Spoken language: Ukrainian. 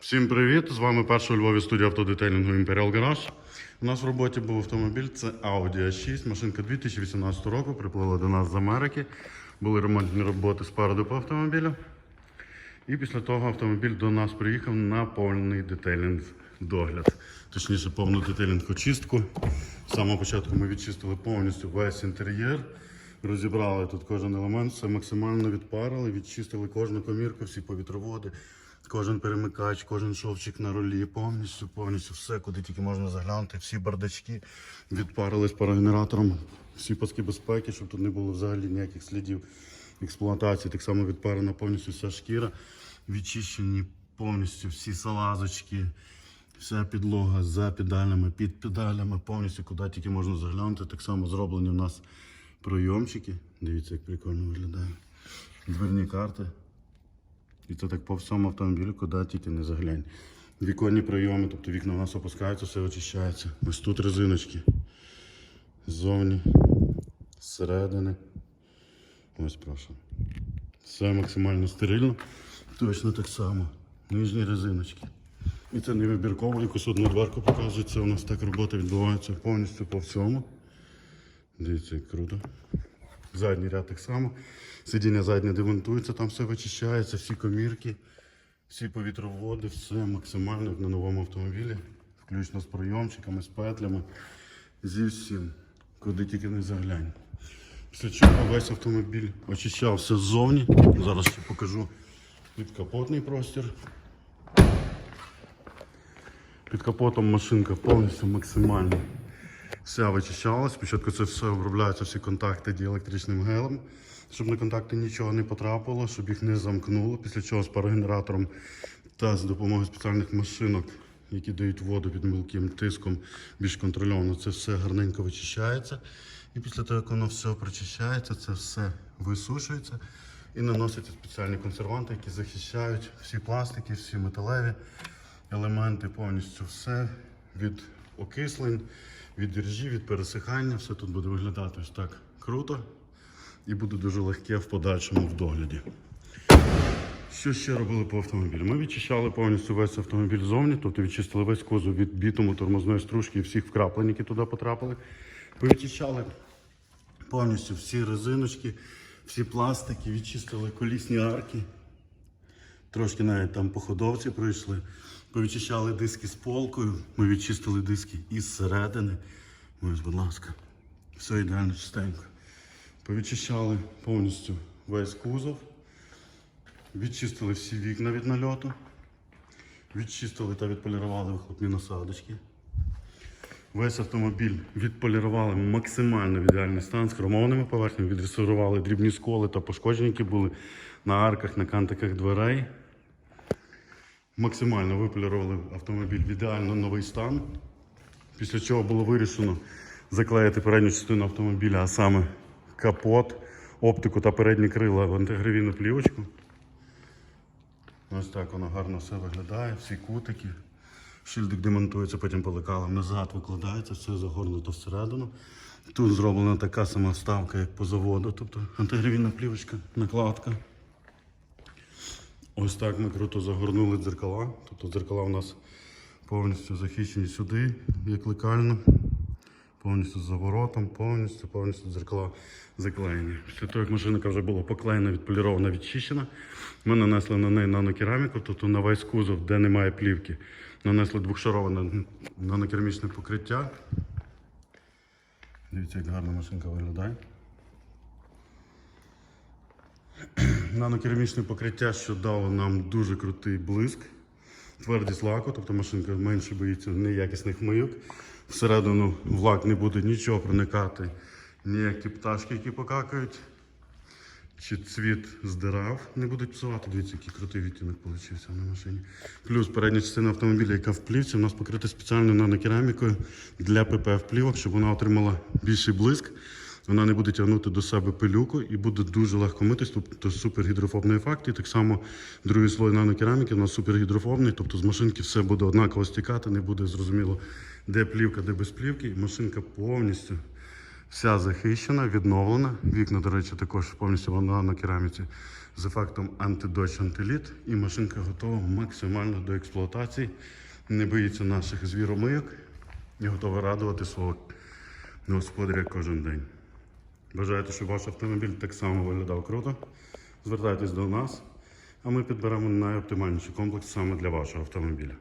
Всім привіт! З вами перша у Львові студія автодетейлінгу Imperial Garage. У нас в роботі був автомобіль, це Audi A6, машинка 2018 року, приплила до нас з Америки. Були ремонтні роботи спереду по автомобілю. І після того автомобіль до нас приїхав на повний детейлінг догляд. Точніше, повну детейлінг очистку. З самого початку ми відчистили повністю весь інтер'єр. Розібрали тут кожен елемент, все максимально відпарили, відчистили кожну комірку, всі повітроводи, кожен перемикач, кожен шовчик на рулі, повністю, повністю все, куди тільки можна заглянути, всі бардачки відпарили з парогенератором, всі паски безпеки, щоб тут не було взагалі ніяких слідів експлуатації. Так само відпарена повністю вся шкіра, відчищені повністю всі салазочки. Вся підлога за педалями, під педалями, повністю куди тільки можна заглянути. Так само зроблені в нас пройомчики. Дивіться, як прикольно виглядає. Дверні карти. І це так по всьому автомобілю, куди тільки не заглянь. Віконні прийоми, тобто вікна у нас опускаються, все очищається. Ось тут резиночки. Ззовні, зсередини. Ось прошу. Все максимально стерильно. Точно так само. Нижні резиночки. І це не вибірково, якусь одну дверку показує. Це у нас так робота відбувається повністю по всьому. Дивіться, як круто. Задній ряд так само. Сидіння заднє демонтується, там все вичищається, всі комірки, всі повітроводи, все максимально на новому автомобілі. Включно з прийомчиками, з петлями, зі всім, куди тільки не заглянь. Після чого весь автомобіль очищався ззовні. Зараз ще покажу підкапотний простір. Під капотом машинка повністю максимально вся вичищалась. Спочатку це все обробляється, всі контакти діелектричним гелем, щоб на контакти нічого не потрапило, щоб їх не замкнуло. Після чого з парогенератором та з допомогою спеціальних машинок, які дають воду під мілким тиском, більш контрольовано, це все гарненько вичищається. І після того, як воно все прочищається, це все висушується і наносяться спеціальні консерванти, які захищають всі пластики, всі металеві елементи, повністю все від окислень, від іржі, від пересихання. Все тут буде виглядати ось так круто і буде дуже легке в подальшому в догляді. Що ще робили по автомобілю? Ми відчищали повністю весь автомобіль ззовні, тобто відчистили весь кузов від бітуму, тормозної стружки і всіх вкраплень, які туди потрапили. Повідчищали повністю всі резиночки, всі пластики, відчистили колісні арки. Трошки навіть там по ходовці пройшли. Повідчищали диски з полкою. Ми відчистили диски із середини. Ось, будь ласка, все ідеально чистенько. Повідчищали повністю весь кузов. Відчистили всі вікна від нальоту. Відчистили та відполірували вихлопні насадочки. Весь автомобіль відполірували максимально в ідеальний стан з хромованими поверхнями, відреставрували дрібні сколи та пошкодження, які були на арках, на кантиках дверей. Максимально виполірували автомобіль в ідеально новий стан. Після чого було вирішено заклеїти передню частину автомобіля, а саме капот, оптику та передні крила в антигравійну плівочку. Ось так воно гарно все виглядає, всі кутики. Шильдик демонтується, потім по лекалам назад викладається, все загорнуто всередину. Тут зроблена така сама вставка, як по заводу, тобто антигравійна плівочка, накладка. Ось так ми круто загорнули дзеркала. Тобто дзеркала у нас повністю захищені сюди, як лекально. Повністю з заворотом, повністю, повністю дзеркала заклеєні. Після того, як машинка вже була поклеєна, відполірована, відчищена, ми нанесли на неї нанокераміку, тобто на весь кузов, де немає плівки, нанесли двохшароване нанокерамічне покриття. Дивіться, як гарна машинка виглядає. Нанокерамічне покриття, що дало нам дуже крутий блиск, твердість лаку, тобто машинка менше боїться неякісних мийок. Всередину в лак не буде нічого проникати, ніякі пташки, які покакають, чи цвіт здирав, не будуть псувати. Дивіться, який крутий відтінок вийшов на машині. Плюс передня частина автомобіля, яка в плівці, у нас покрита спеціальною нанокерамікою для ППФ плівок, щоб вона отримала більший блиск. Вона не буде тягнути до себе пилюку і буде дуже легко митись, тобто супергідрофобний ефект. І так само другий слой нанокераміки у нас супергідрофобний, тобто з машинки все буде однаково стікати, не буде зрозуміло, де плівка, де без плівки. Машинка повністю вся захищена, відновлена. Вікна, до речі, також повністю в нанокераміці з ефектом антидощ антиліт. І машинка готова максимально до експлуатації. Не боїться наших звіромийок і готова радувати свого господаря кожен день. Бажаєте, щоб ваш автомобіль так само виглядав круто? Звертайтесь до нас, а ми підберемо найоптимальніший комплекс саме для вашого автомобіля.